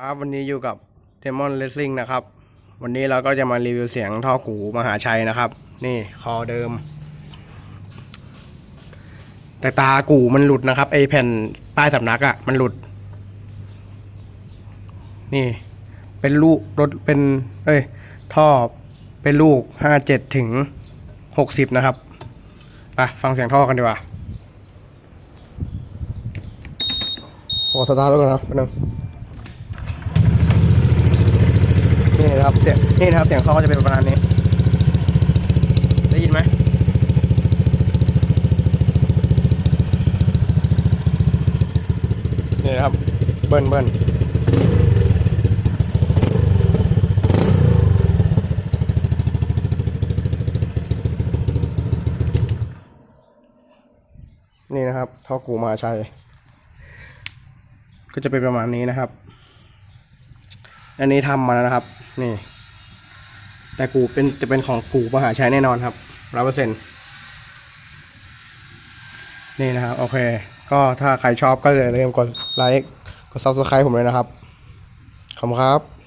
ครับวันนี้อยู่กับ Demon Racing นะครับ วันนี้เราก็จะมารีวิวเสียงท่อกูมหาชัยนะครับ นี่คอเดิม แต่ตากูมันหลุดนะครับไอแผ่นป้ายสำนักอะ่ะ มันหลุด นี่ เป็นลูกรถเป็น เอ้ย ท่อเป็นลูกห้าเจ็ดถึงหกสิบนะครับไปฟังเสียงท่อกันดีกว่าโอ้สตาร์ทรถก่อนนะแป๊บนึง นี่นะครับเสียงนี่นะครับเสียงเขาก็จะเป็นประมาณนี้ ได้ยินไหมนี่นะครับ เบิ้ลเบิ้ลนี่นะครับท่อกูมาชัยก็จะเป็นประมาณนี้นะครับ อันนี้ทำมาแล้วนะครับ นี่ แต่กูเป็นจะเป็นของกูมหาชัยแน่นอนครับร้อยเปอร์เซ็นนี่นะครับ โอเค ก็ถ้าใครชอบก็อย่าลืมกดไลค์กดซับสไครต์ผมเลยนะครับ ขอบคุณครับ